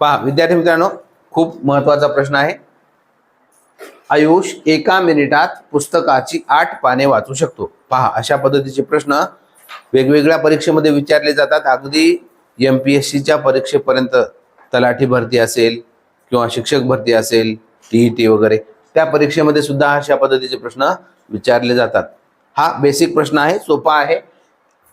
पहा विद्यार्थी मित्रांनो खूप महत्त्वाचा प्रश्न आहे. आयुष एका मिनिटात पुस्तकाची आठ पाने वाचू शकतो. पहा अशा पद्धतीचे प्रश्न वेगवेगळ्या परीक्षेमध्ये विचारले जातात. अगदी एम पी एस सीच्या परीक्षेपर्यंत तलाठी भरती असेल किंवा शिक्षक भरती असेल टी टी वगैरे त्या परीक्षेमध्ये सुद्धा अशा पद्धतीचे प्रश्न विचारले जातात. हा बेसिक प्रश्न आहे सोपा आहे.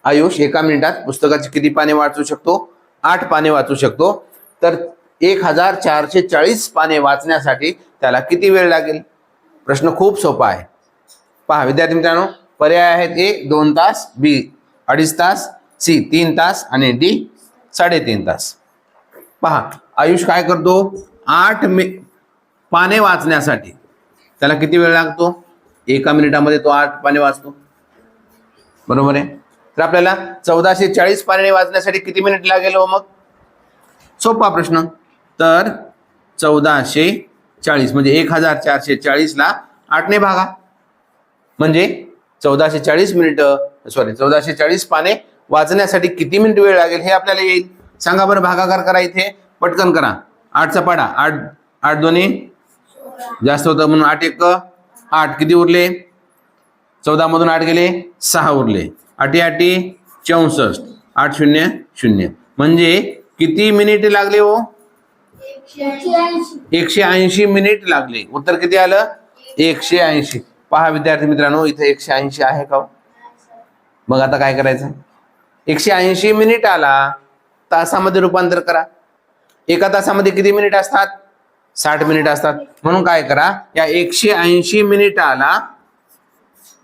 आयुष एका मिनिटात पुस्तकाची किती पाने वाचू शकतो? आठ पाने वाचू शकतो. तर एक हजार चारशे चाळीस पाने वाचण्यासाठी त्याला किती वेळ लागेल? प्रश्न खूप सोपा आहे. पहा विद्यार्थी मित्रांनो पर्याय आहेत ए दोन तास बी अडीच तास सी तीन तास आणि डी साडेतीन तास. पहा आयुष काय करतो? आठ मे पाने वाचण्यासाठी. त्याला किती वेळ लागतो? एका मिनिटामध्ये तो आठ पाने वाचतो. बरोबर आहे? तर आपल्याला चौदाशे चाळीस पाने वाचण्यासाठी किती मिनिट लागेल हो मग? सोपा प्रश्न. तर चौदाशे चाळीस म्हणजे एक हजार चारशे चाळीसला आठने भागा. म्हणजे चौदाशे चाळीस मिनिटं सॉरी चौदाशे चाळीस पाने वाचण्यासाठी किती मिनिट वेळ लागेल हे आपल्याला येईल. सांगा बरं भागाकार करा इथे. पटकन करा. आठचा पाडा. आठ आठ दोन्ही. जास्त होतं म्हणून आठ एक. आठ किती उरले? चौदा मधून आठ गेले सहा उरले. आठी आठी चौसष्ट. आठ शून्य शून्य. म्हणजे किती मिनिट लागले हो? एकशे ऐंशी. मिनिट लागले. उत्तर किती आलं? एकशे ऐंशी. पहा विद्यार्थी मित्रांनो इथे एकशे ऐंशी आहे का हो? मग आता काय करायचं? एकशे ऐंशी मिनिट आला. तासामध्ये रूपांतर करा. एका तासामध्ये किती मिनिट असतात? साठ मिनिट असतात. म्हणून काय करा या एकशे ऐंशी मिनिटाला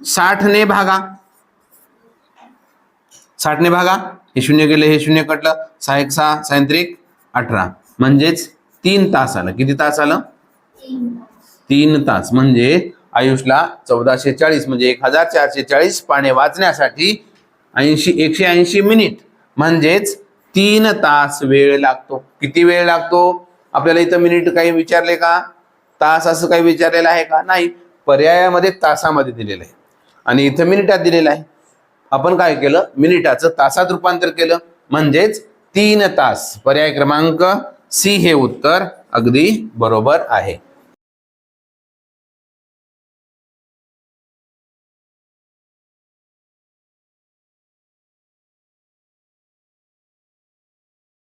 साठने भागा. साठने भागा हे शून्य गेले हे शून्य कटलं सहा एक सहा सायंत्रिक अठरा. म्हणजेच तीन तास आलं. किती तास आलं? तीन तास. म्हणजे आयुषला चौदाशे चाळीस म्हणजे एक हजार चारशे चाळीस पाने वाचण्यासाठी ऐंशी एकशे ऐंशी मिनिट. म्हणजेच तीन तास वेळ लागतो. किती वेळ लागतो? आपल्याला इथं मिनिट काही विचारले का? तास असं काही विचारलेलं आहे का? नाही. पर्यायामध्ये तासामध्ये दिलेलं आहे. आणि इथं मिनिटात दिलेलं आहे. आपण काय केलं? मिनिटाचं तासात रूपांतर केलं. म्हणजेच तीन तास. पर्याय क्रमांक सी हे उत्तर अगदी बरोबर आहे.